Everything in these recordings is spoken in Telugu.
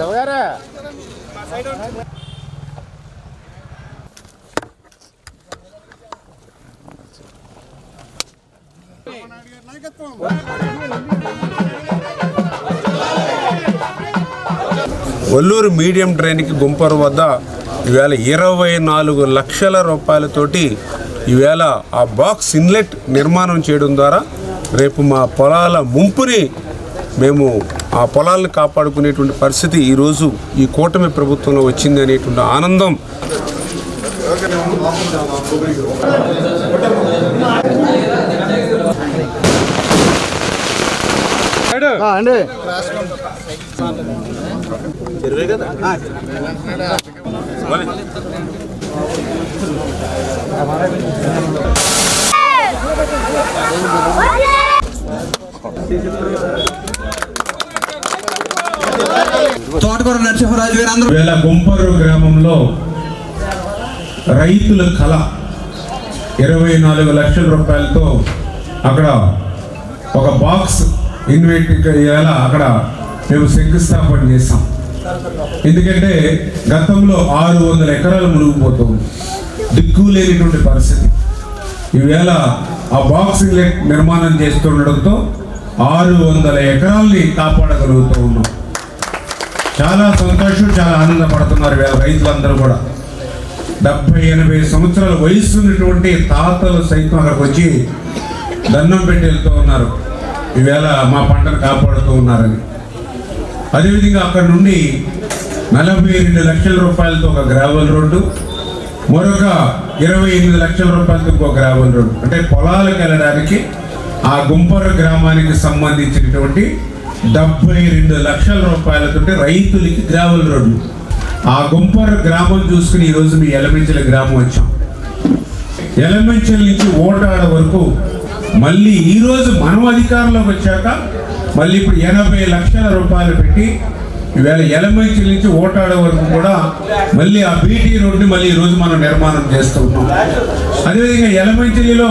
Saudara. ఒల్లూరు మీడియం ట్రైన్కి గుంపరు వద్ద ఈవేళ ఇరవై నాలుగు లక్షల రూపాయలతోటి ఈవేళ ఆ బాక్స్ ఇన్లెట్ నిర్మాణం చేయడం ద్వారా రేపు మా పొలాల ముంపుని మేము ఆ పొలాలను కాపాడుకునేటువంటి పరిస్థితి ఈరోజు ఈ కూటమి ప్రభుత్వంలో వచ్చింది అనేటువంటి ఆనందం. అండి. తోటకూర నరసింహరాజు గారు వేళ గుంపరు గ్రామంలో రైతుల కళ ఇరవై నాలుగు లక్షల రూపాయలతో అక్కడ ఒక బాక్స్ ఇన్వెంట్ ఇవాళ అక్కడ మేము శంకుస్థాపన చేస్తాం ఎందుకంటే గతంలో ఆరు వందల ఎకరాలు మునిగిపోతుంది. దిక్కు లేనిటువంటి పరిస్థితి. ఈవేళ ఆ బాక్స్ లెట్ నిర్మాణం చేస్తుండడంతో ఆరు వందల ఎకరాల్ని కాపాడగలుగుతూ ఉన్నాం. చాలా సంతోషం చాలా ఆనందపడుతున్నారు వేళ రైతులందరూ కూడా. డెబ్బై ఎనభై సంవత్సరాల వయసు ఉన్నటువంటి తాతలు సైతం అక్కడికి వచ్చి దండం పెట్టి వెళ్తూ ఉన్నారు. ఈవేళ మా పంటను కాపాడుతూ ఉన్నారని. అదేవిధంగా అక్కడ నుండి నలభై రెండు లక్షల రూపాయలతో ఒక గ్రావెల్ రోడ్డు మరొక ఇరవై ఎనిమిది లక్షల రూపాయలతో ఒక గ్రావెల్ రోడ్డు. అంటే పొలాలకు వెళ్ళడానికి ఆ గుంపర గ్రామానికి సంబంధించినటువంటి డెబ్బై రెండు లక్షల రూపాయలతో రైతులకి గ్రావెల్ రోడ్లు ఆ గుంపర గ్రామం చూసుకుని ఈరోజు మీ ఎలమెంచల గ్రామం వచ్చాం. ఎలమెంచల నుంచి ఓటాడ వరకు మళ్ళీ ఈరోజు మనం అధికారంలోకి వచ్చాక మళ్ళీ ఇప్పుడు ఎనభై లక్షల రూపాయలు పెట్టి ఈవేళ ఎలమంచి నుంచి ఓటాడ వరకు కూడా మళ్ళీ ఆ బీటీ రోడ్డు మళ్ళీ ఈరోజు మనం నిర్మాణం చేస్తూ ఉన్నాం. అదేవిధంగా ఎలమంచిలిలో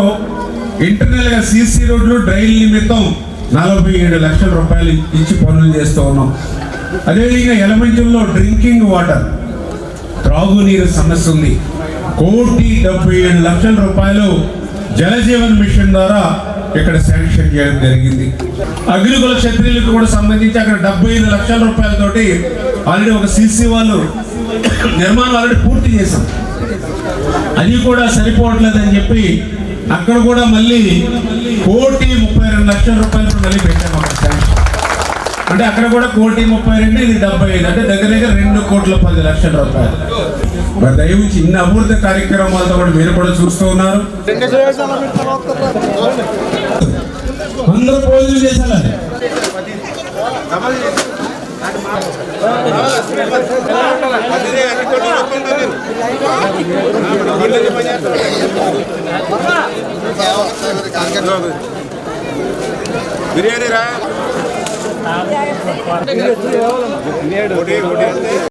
ఇంటర్నల్గా సీసీ రోడ్లు డ్రైన్ నిమిత్తం నలభై ఏడు లక్షల రూపాయలు ఇచ్చి పనులు చేస్తూ ఉన్నాం. అదేవిధంగా ఎలమంచిలో డ్రింకింగ్ వాటర్ త్రాగునీరు సమస్య ఉంది. కోటి డెబ్బై ఏడు లక్షల రూపాయలు జలజీవన్ మిషన్ ద్వారా ఇక్కడ శాంక్షన్ చేయడం జరిగింది. అగ్నికుల క్షత్రియులకు కూడా సంబంధించి అక్కడ డెబ్బై ఐదు లక్షల రూపాయలతోటి ఆల్రెడీ ఒక సీసీ వాళ్ళు నిర్మాణం ఆల్రెడీ పూర్తి చేశాం అది కూడా సరిపోవట్లేదని చెప్పి అక్కడ కూడా మళ్ళీ కోటి ముప్పై రెండు లక్షల రూపాయలు మళ్ళీ పెట్టాము అక్కడ శాంక్షన్. అంటే అక్కడ కూడా కోటి ముప్పై రెండు ఇది డెబ్బై ఐదు అంటే దగ్గర దగ్గర రెండు కోట్ల పది లక్షల రూపాయలు. మరి దయవుంచి ఇన్ని అభివృద్ధి కార్యక్రమాలతో కూడా మీరు కూడా చూస్తూ ఉన్నారు. అందరూ భోజనం చేశారు బిర్యానీ రా.